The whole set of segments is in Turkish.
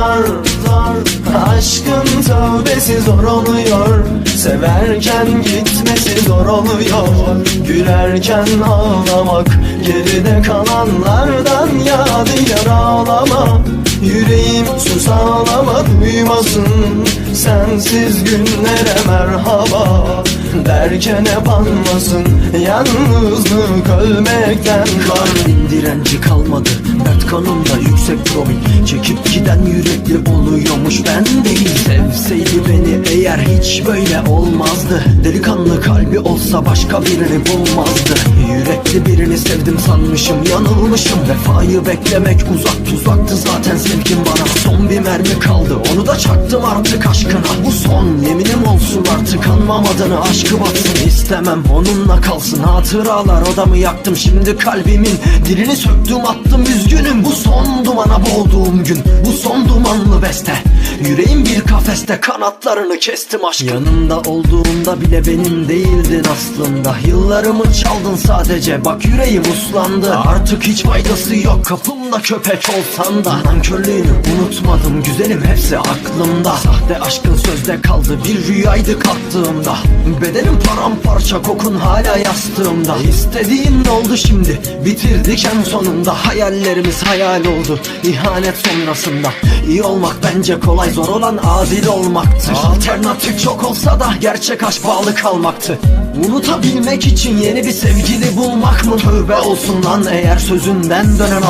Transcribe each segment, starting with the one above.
Zor zor Aşkın tövbesi zor oluyor. Severken gitmesi zor oluyor. Gülerken ağlamak Geride kalanlardan yadigar ağlama Yüreğim sus ağlama duymasın Sensiz günlere merhaba Derken hep anmasın Yalnızlık ölmekten Kalbin direnci kalmadı Dert kanımda yüksek promil Çekip giden yürekli oluyormuş ben değil. Sevseydi beni eğer hiç böyle olmazdı. Delikanlı kalbi olsa başka birini bulmazdı. Yürekli birini sevdim sanmışım yanılmışım. Vefayı beklemek uzak tuzaktı zaten sevgim bana. Son bir mermi kaldı onu da çaktım artık aşkına Bu son yeminim olsun artık. Anmam adını aşkı batsın. İstemem onunla kalsın. Hatıralar odamı yaktım. Şimdi kalbimin Dilini söktüm attım üzgünüm. Bu son dumana boğduğum gün. Bu son dumanlı beste. Yüreğim bir kafeste kanatlarını kestim aşkım. Yanımda olduğunda bile benim değildin aslında. Yıllarımı çaldın sadece. Bak yüreğim uslandı. Artık hiç faydası yok kapımda köpek olsan da Nankörlüğünü unutmadım güzelim hepsi aklımda. Sahte aşkın sözde kaldı bir rüyaydı kalktığımda Bedenim paramparça kokun hala yastığımda. İstediğin ne oldu şimdi? Bitirdik en sonunda. Hayallerimiz hayal oldu ihanet sonrasında. İyi olmak bence kolay zor olan adil olmaktır Alternatif çok olsa da gerçek aşk bağlı kalmaktı. Unutabilmek için yeni bir sevgili bulmak mı? Tövbe olsun lan eğer sözünden dönen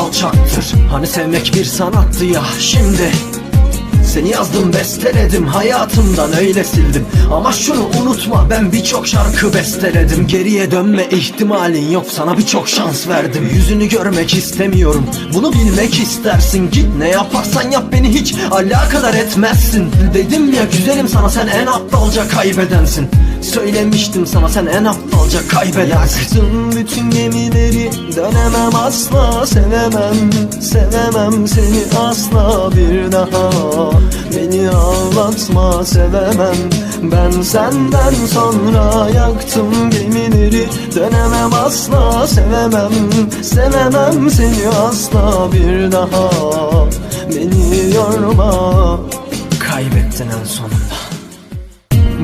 alçaktır Hani sevmek bir sanattı ya. Şimdi seni yazdım besteledim. Hayatımdan öyle sildim. Ama şunu unutma ben birçok şarkı besteledim. Geriye dönme ihtimalin yok sana birçok şans verdim. Yüzünü görmek istemiyorum bunu bilmek istersin. Git ne yaparsan yap beni hiç alakadar etmezsin. Dedim ya güzelim sana sen en aptalca kaybedensin Söylemiştim sana sen en aptalca kaybedensin Yaktın bütün gemileri dönemem asla sevemem Sevemem seni asla bir daha. Beni ağlatma sevemem. Ben senden sonra yaktım gemileri Dönemem asla sevemem Sevemem seni asla bir daha. Beni yorma. Kaybettin en sonunda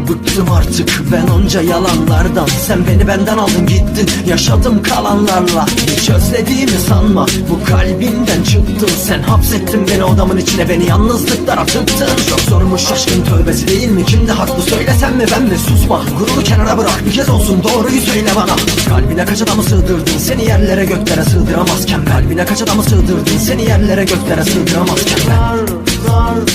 Bıktım artık ben onca yalanlardan. Sen beni benden aldın gittin. Yaşadım kalanlarla. Hiç özlediğimi sanma. Bu kalbimden çıktın. Sen hapsettin beni odamın içine Beni. Yalnızlıklara tıktın. Çok zormuş aşkın tövbesi değil mi? Kimde haklı söylesem mi ben mi? Susma. Gururu kenara bırak. Bir kez olsun doğruyu söyle bana. Kalbine kaç adamı sığdırdın? Seni yerlere göklere sığdıramazken. Kalbine kaç adamı sığdırdın? Seni yerlere göklere sığdıramazken. Ben Zor zor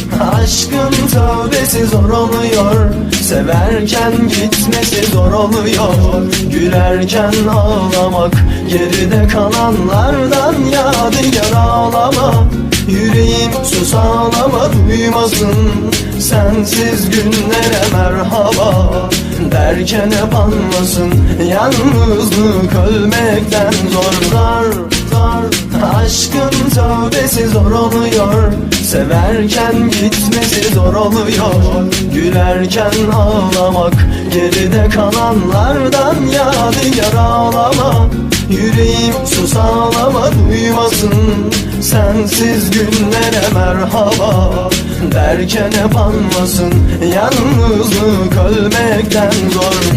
tövbesi zor oluyor. Severken gitmesi zor oluyor. Gülerken ağlamak Geride kalanlardan yadigar ağlama Yüreğim sus ağlama duymasın. Sensiz günlere merhaba Derken hep anlasın. Yalnızlık ölmekten zor zor zor Aşkın tövbesi zor oluyor. Severken gitmesi zor oluyor. Gülerken ağlamak Geride kalanlardan yadigar ağlama. Yüreğim sus ağlama duymasın. Sensiz günlere merhaba. Derken hep anmasın Yalnızlık ölmekten zor